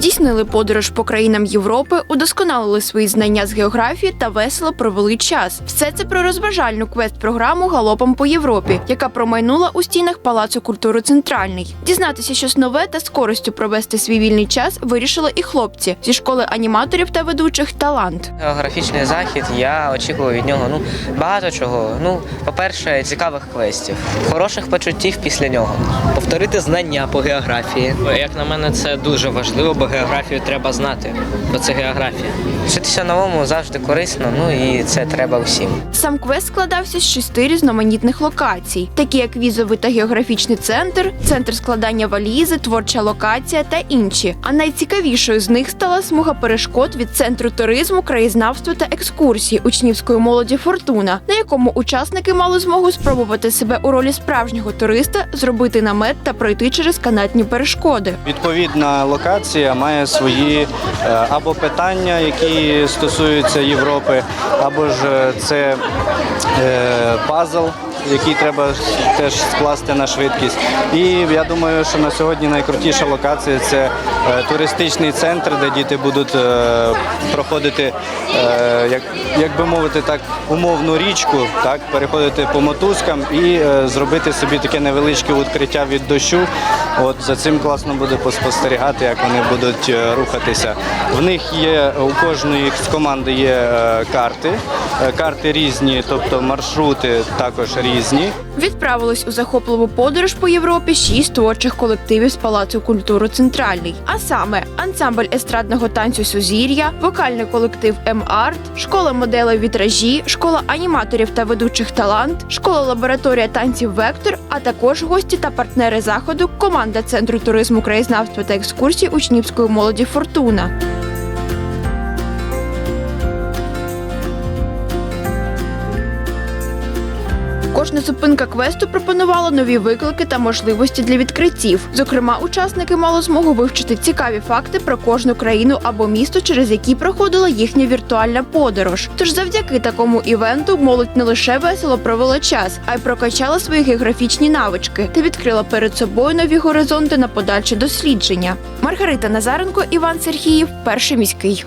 здійснили подорож по країнам Європи, удосконалили свої знання з географії та весело провели час. Все це про розважальну квест-програму Галопом по Європі, яка промайнула у стінах Палацу культури Центральний. Дізнатися щось нове та з користю провести свій вільний час вирішили і хлопці зі школи аніматорів та ведучих талант. Географічний захід, я очікував від нього ну багато чого. Ну, по-перше, цікавих квестів, хороших почуттів після нього. повторити знання по географії. Як на мене, це дуже важливо, бо географію треба знати, бо це географія. Вчитися новому завжди корисно, ну і це треба всім. Сам квест складався з шести різноманітних локацій, такі як візовий та географічний центр, центр складання валізи, творча локація та інші. А найцікавішою з них стала смуга перешкод від центру туризму, краєзнавства та екскурсій учнівської молоді Фортуна, на якому учасники мали змогу спробувати себе у ролі справжнього туриста, зробити намет та пройти через канатні перешкоди. Відповідна локація має свої е, або питання, які стосуються Європи, або ж е, це е, пазл, який треба теж скласти на швидкість. І я думаю, що на сьогодні найкрутіша локація це туристичний центр, де діти будуть проходити, е, як, як би мовити, так умовну річку, так переходити по мотузкам і е, зробити собі таке невеличке відкриття від дощу. От за цим класно буде поспостерігати, як вони будуть е, рухатися. В них є у кожної з команди є е, карти. Е, Карти різні, тобто маршрути також різні. Відправились у захопливу подорож по Європі шість творчих колективів з Палацу культури Центральний. А саме ансамбль естрадного танцю Сузір'я, вокальний колектив М-Арт, школа моделей вітражі, школа аніматорів та ведучих талант, школа лабораторія танців Вектор, а також гості та партнери заходу, команда центру туризму, краєзнавства та екскурсій учнівської молоді Фортуна. Кожна зупинка квесту пропонувала нові виклики та можливості для відкриттів. Зокрема, учасники мали змогу вивчити цікаві факти про кожну країну або місто, через які проходила їхня віртуальна подорож. Тож завдяки такому івенту молодь не лише весело провела час, а й прокачала свої географічні навички та відкрила перед собою нові горизонти на подальше дослідження. Маргарита Назаренко, Іван Сергіїв, перший міський.